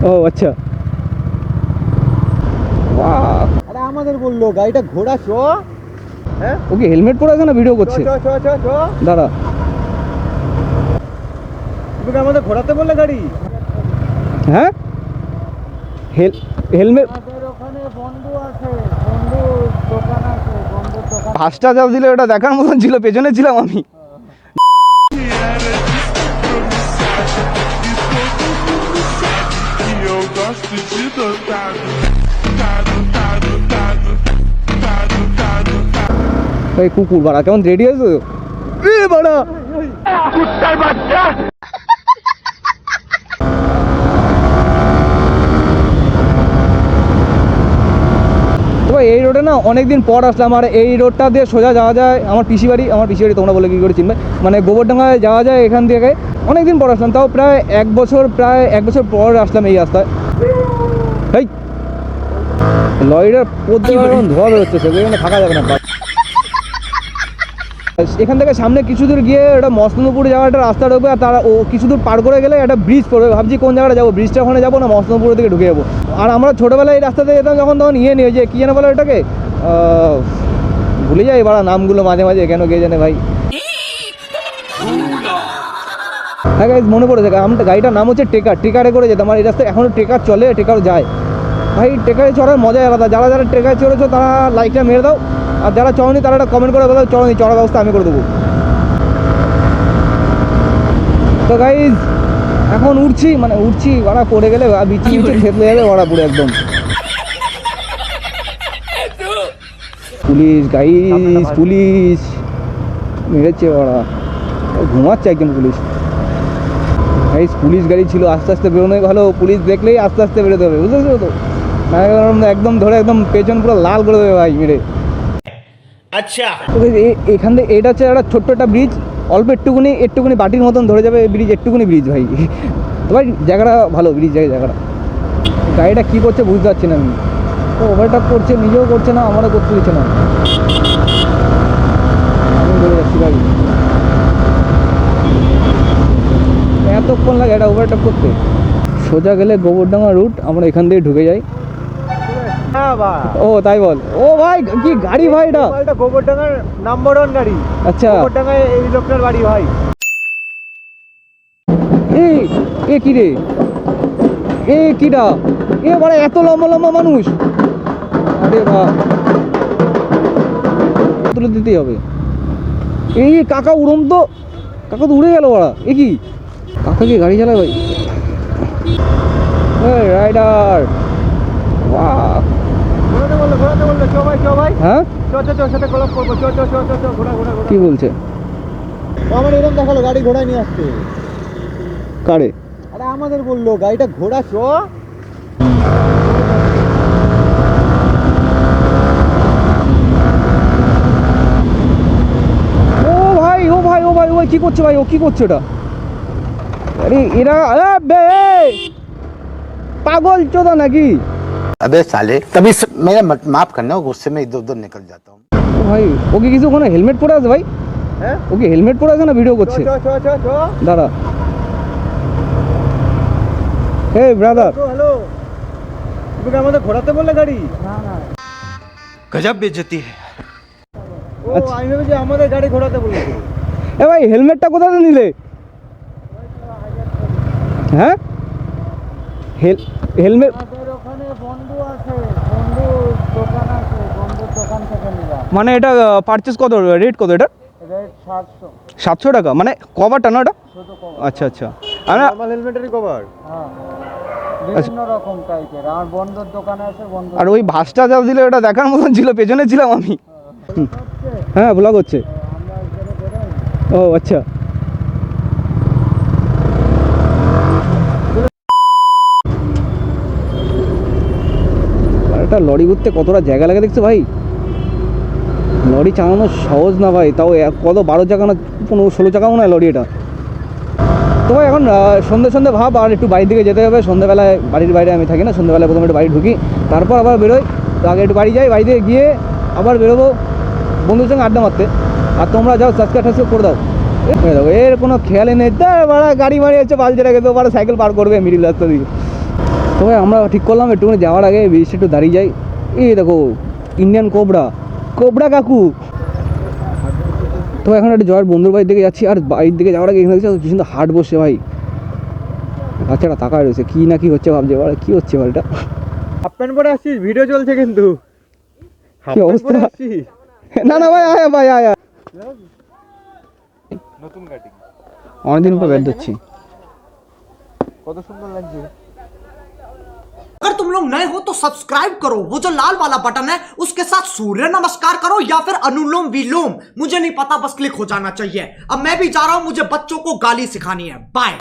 ও আচ্ছা। বাহ, আরে আমাদের বলল গাড়িটা ঘোড়া চ। হ্যাঁ? ওকে হেলমেট পরে আছে না ভিডিও করছে? চ চ চ চ। দাঁড়া। তুমি আমাদের ঘোরাতে বললে গাড়ি? হ্যাঁ? হেল হেলমেট ফার্স্টটা যা দিলে ওটা দেখার মতন ছিল পেছনে ছিলাম আমি। Gosto de tado. এই কুকুর বাড়া, কেমন রেডি আছে? তবে এই রোডে না অনেকদিন পর আসলাম, আর এই রোডটা দিয়ে সোজা যাওয়া যায়। আমার পিসি বাড়ি, আমার পিসি বাড়ি, তোমরা বলে কী করে চিনবে? মানে গোবরডাঙ্গায় যাওয়া যায় এখান থেকে। অনেকদিন পর আসলাম, তাও প্রায় এক বছর, প্রায় এক বছর পর আসলাম এই রাস্তায়। এই! লরিটার এখন ধোয়া বেরোচ্ছে সেগুলো থাকা যাবে না। এখান থেকে সামনে কিছু দূর গিয়ে একটা মসনপুর যাওয়ার একটা রাস্তা ঢুকবে আর তারা ও কিছু দূর পার করে গেলে একটা ব্রিজ পড়বে। ভাবছি কোন জায়গাটা যাব ব্রিজটা ওখানে যাব না মসনপুর থেকে ঢুকে যাব। আর আমরা ছোটোবেলায় এই রাস্তাতে যেতাম, যখন তখন ইয়ে নিয়ে, যে কী যেন বলে ওটাকে? ভুলে যাই বাড়া নামগুলো মাঝে মাঝে, কেন কে জানে ভাই। হ্যাঁ guys, মনে পড়েছে আমার গাড়িটার নাম হচ্ছে টেকার টেকারে করে যেতাম আর এই রাস্তায় এখনও টেকার চলে টেকার যায়। ভাই টেকারে চড়ার মজাই আলাদা। যারা যারা টেকারে চড়েছো তারা লাইকটা মেরে দাও। আর যারা চড়নি তারা একটা কমেন্ট করে বলো চড়নি চড়ার ব্যবস্থা আমি করে দেবো। তো গাইজ এখন উঠছি মানে উঠছি ওরা পড়ে গেলে বিচি বিচি থেতলে যাবে ওরা পুরো একদম। Police guys police. মেরেছে ওরা। ঘুমাচ্ছে একজন পুলিশ। গাইজ পুলিশ গাড়ি ছিল আস্তে আস্তে বেরোনোই ভালো পুলিশ দেখলেই আস্তে আস্তে বেরোতে হবে বুঝেছ তো? একদম ধরে একদম পেছন পুরো লাল করে দেবে ভাই মেরে। আচ্ছা। এখান থেকে এটা হচ্ছে একটা ছোট্ট একটা ব্রিজ অল্প একটুকুনি একটুকুনি বাটির মতন ধরে যাবে ব্রিজ একটুকুনি ব্রিজ ভাই। তো ভাই জায়গাটা ভালো ব্রিজ জায়গা জায়গাটা। গাড়িটা কী করছে বুঝতে পারছি না আমি। তো ওভারটাক করছে নিজেও করছে না আমারও করতে দিচ্ছে না আমি বলে যাচ্ছি ভাই এটা ওভারটেক করতে। সোজা গেলে গোবরডাঙ্গা রুট আমরা এখান দিয়ে ঢুকে যাই। হ্যাঁ ও তাই বল। ও ভাই কি গাড়ি ভাই এটা? গোবরডাঙ্গার নাম্বার ওয়ান গাড়ি। আচ্ছা। গোবরডাঙ্গায় এই লোকটার বাড়ি ভাই। এ এ কি রে? এ কিডা? এ বাড়া এত লম্বা লম্বা মানুষ। আরে বা। তুলে দিতেই হবে? এই কাকা উড়ন তো কাকা তো উড়ে গেল বাড়া। এ কি? কাকা কি গাড়ি চালায় ভাই রাইডার হ্যাঁ? ঘোরা কি বলছে? আমার এরকম দেখাল গাড়ি ঘোড়ায় নিয়ে আসছে। কারে? আরে আমাদের বলল গাড়িটা ঘোড়া চ। ও ভাই ও ভাই ও ভাই ও ভাই কি করছে ভাই? ও কি করছে ওটা? আরে এরা আরে বে পাগল চোদা নাকি अबे साले कभी स... मेरा मत- माफ करना गुस्से में इधर उधर निकल जाता हूँ ও ভাই ওকে কিছু ওখানে হেলমেট পরে আছে ভাই হ্যাঁ ওকে হেলমেট পরে আছে না ভিডিও চ করছে চ চ চ চ দাঁড়া হে ব্রাদার হ্যালো তুমি কি আমাদের ঘোরাতে বললে গাড়ি না না गजब बेइज्जती है ও আচ্ছা। আমি ভেবেছি আমাদের গাড়ি ঘোরাতে বলেছে এ ভাই হেলমেটটা কোথাতে নিলে থেকে নিলাম। মানে এটা পারচেস কত রেট কত এটা? সাতশো। টাকা মানে কভারটা না ওটা? আচ্ছা আচ্ছা। আমরা হেলমেটেরই কভার হ্যাঁ। টাইপের আমার বন্ধুর দোকানে আছে বন্ধু আর ওই ভাসটা যা দিলে ওটা দেখার মতন ছিল পেছনে ছিলাম আমি। হ্যাঁ। ব্লগ হচ্ছে। আমরা এখানে বেরোই। ও আচ্ছা। একটা লরি ঘুরতে কতটা জায়গা লাগে দেখছ ভাই? লরি চালানো সহজ না ভাই, তাও কত বারো চাকা না পনেরো ষোলো চাকা মনে হয় লরি এটা। তো ভাই এখন সন্ধে সন্ধে ভাব, আর একটু বাড়ির দিকে যেতে হবে সন্ধ্যেবেলায় বাড়ির বাইরে আমি থাকি না সন্ধ্যেবেলায় প্রথমে একটু বাড়ি ঢুকি, তারপর আবার বেরোই, তো আগে একটু বাড়ি যাই, বাড়িতে গিয়ে আবার বেরোবো বন্ধুর সঙ্গে আড্ডা মারতে। আর তোমরা যাও সাবস্ক্রাইব টাবস্ক্রাইব করে দাও। এর কোনো খেয়ালই নেই। তা, বাড়া, গাড়ি মারি হচ্ছে, বালতি রেখে তো বাড়া, সাইকেল পার করবে মিডিল রাস্তা দিয়ে। তো ভাই আমরা ঠিক করলাম একটুখানি যাওয়ার আগে বেশি একটু দাঁড়িয়ে যাই। এই দেখো ইন্ডিয়ান কোবরা কোবরা কাকু। তো এখন একটা জয়ের বন্ধুর বাড়ির দিকে যাচ্ছি আর বাড়ির দিকে যাওয়ার আগে এখানে দেখছি কিন্তু হাট বসে ভাই। বাচ্চাটা তাকায় রয়েছে কী না কি হচ্ছে ভাবছে এবার কী হচ্ছে এবার এটা হাফ প্যান্ট পরে আসছিস ভিডিও চলছে কিন্তু। কি অবস্থা? না না ভাই আয় ভাই আয় নতুন গাড়ি অনেকদিন পর বের হচ্ছি। কত সুন্দর লাগছে। लोग नए हो तो सब्सक्राइब करो। वो जो लाल वाला बटन है, उसके साथ सूर्य नमस्कार करो या फिर अनुलोम विलोम। मुझे नहीं पता, बस क्लिक हो जाना चाहिए। अब मैं भी जा रहा हूँ, मुझे बच्चों को गाली सिखानी है। बाय